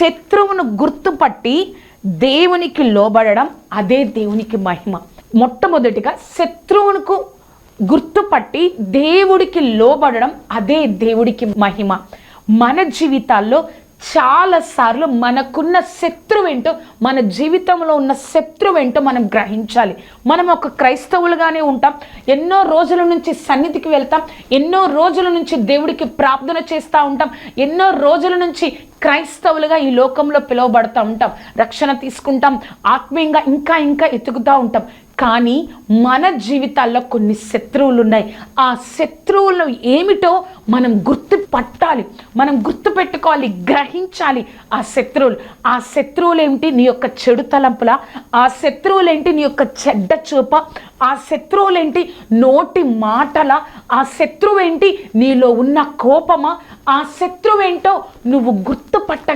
శత్రువును గుర్తుపట్టి దేవునికి లోబడడం అదే దేవునికి మహిమ. మొట్టమొదటిగా శత్రువునకు గుర్తుపట్టి దేవుడికి లోబడడం అదే దేవుడికి మహిమ. మన జీవితాల్లో చాలాసార్లు మనకున్న శత్రువేంటో మన జీవితంలో ఉన్న శత్రువేంటో మనం గ్రహించాలి. మనం ఒక క్రైస్తవులుగానే ఉంటాం. ఎన్నో రోజుల నుంచి సన్నిధికి వెళ్తాం. ఎన్నో రోజుల నుంచి దేవుడికి ప్రార్థన చేస్తూ ఉంటాం. ఎన్నో రోజుల నుంచి క్రైస్తవులుగా ఈ లోకంలో పిలువబడుతూ ఉంటాం. రక్షణ తీసుకుంటాం. ఆత్మీయంగా ఇంకా ఇంకా ఎతుకుతూ ఉంటాం. కానీ మన జీవితాల్లో కొన్ని శత్రువులు ఉన్నాయి ఆ శత్రువులు ఏమిటో మనం గుర్తు పట్టాలి. మనం గుర్తు పెట్టుకోవాలి గ్రహించాలి ఆ శత్రువులు. ఆ శత్రువులేమిటి? నీ యొక్క చెడు తలంపుల? ఆ శత్రువులేంటి నీ యొక్క చెడ్డ చూప? ఆ శత్రువులేంటి నోటి మాటల? ఆ శత్రువేంటి నీలో ఉన్న కోపమా? ఆ శత్రువేంటో నువ్వు గుర్తుపట్ట